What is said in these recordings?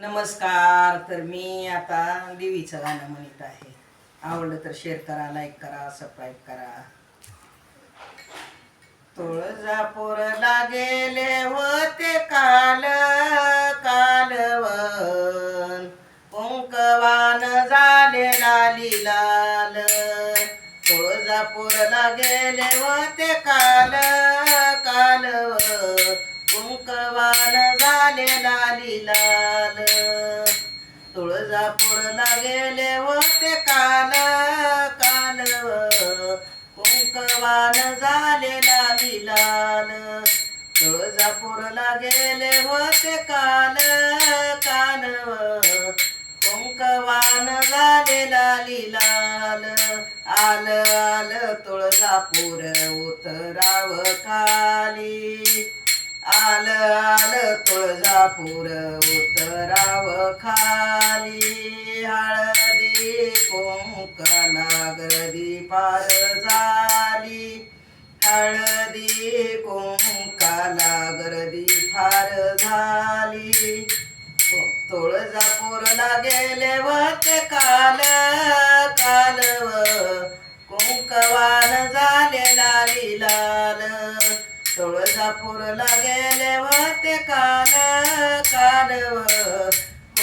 नमस्कार तर मी आता देवीचं गाणं म्हणत आहे. आवडलं तर शेअर करा लाईक करा सबस्क्राईब करा. तुळजापूर लागेले होते काल कालवन. कुंकवान झाले लाली लाल तुळजापूरला गेले होते काल कालव कुंकवान झाले लाली लाल तुळजापूरला गेले होते काल काल कुंकवान झालेला लाली तुळजापूरला गेले होते काल काल कुंकवान झालेला लाली आल आल तुळजापूर उतराव काली. आल आल तुळजापूर उतराव खाली. हळदी पार झाली हळदी कुंकाला गर्दी फार झाली तुळजापूरला गेले होते काल कालव कुंकवान झाले लाली लाल तुळजापूरला गेले होते काल कालव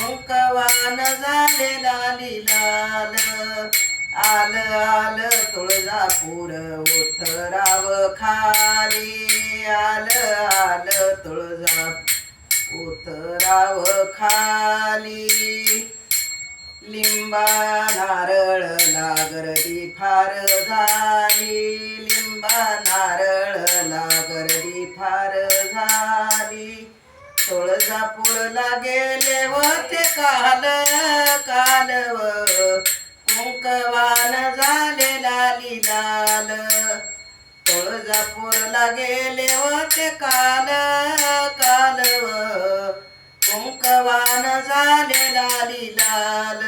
कुंकवान झाले लाली लाल आल आल तुळजापूर उतराव खाली. आल आल तुळजा उतराव खाली. लिंबा नारळ गर्दी फार झाली. लिंबा नारळ गर्दी फार झाली. तुळजापूरला गेले होते काल कालव कुंकवान झाले लाली लाल तुळजापूरला गेले होते काल कालव कुंकवान झाले लाली लाल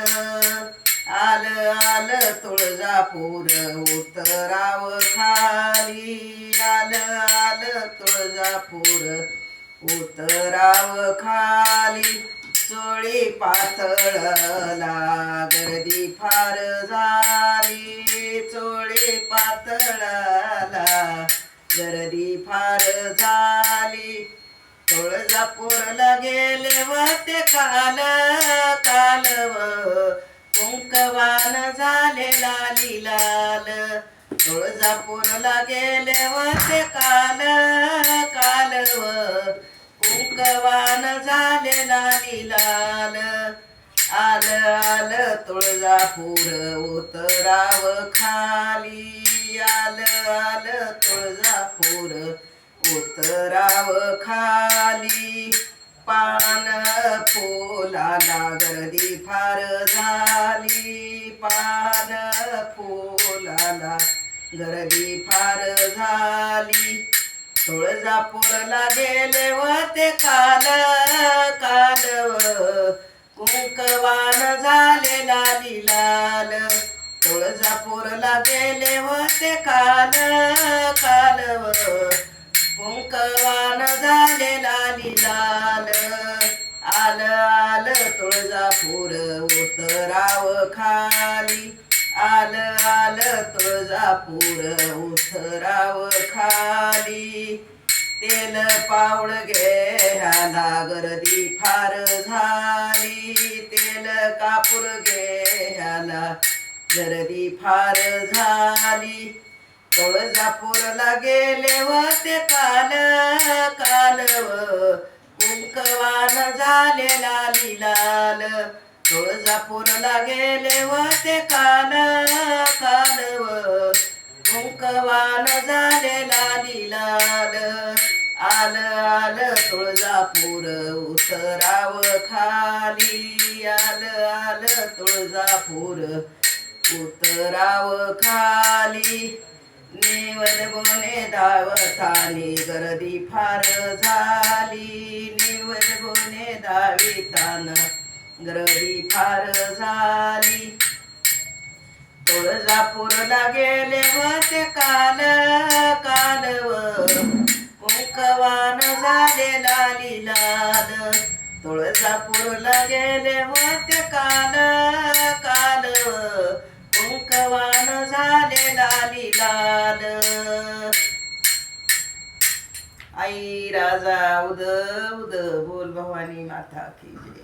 आल आल तुळजापूर उतराव खाली आल आल तुळजापूर उतराव खाली चोळी पातळला गर्दी फार झाली. चोळी पातळाला गर्दी फार झाली. तुळजापूरला गेले ते काल कालव कुंकवान झाले लाली लाल. तुळजापूरला गेले ते काल कालव कुंकवान झालेला निलाल. आल आल तुळजापूर उतराव खाली. आल आल तुळजापूर उतराव खाली. पान फुलाला गर्दी फार झाली. पान फुलाला गर्दी फार झाली. तुळजापूरला गेले होते काल कालव कुंकवान झाले लाली लाल तुळजापूरला गेले होते काल कालव कुंकवान झाले लाली लाल आल आल तुळजापूर उतराव खाली. आल आल तुळजापूर उतराव खाली. तेल पावड घ्याला गर्दी फार झाली. तेल कापूर घ्याला गर्दी फार झाली. तुळजापूरला गेले होते काल कालव कुंकवान झाले लाली लाल तुळजापूरला गेले होते काल कालव. कुंकवान झालेला लाली आल आल तुळजापूर उतराव खाली. आल आल तुळजापूर उतराव खाली. निवड गुणे दावतानी गर्दी फार झाली. निवड गुणे दाविताना गर्दी फार झाली. तुळजापूरला गेले होते काल कालव कुंकवान झाले लाली लाल. तुळजापूरला गेले होते काल कालव कुंकवान झाले लाली लाल. आई राजा उद उद बोल भवानी माता की जय.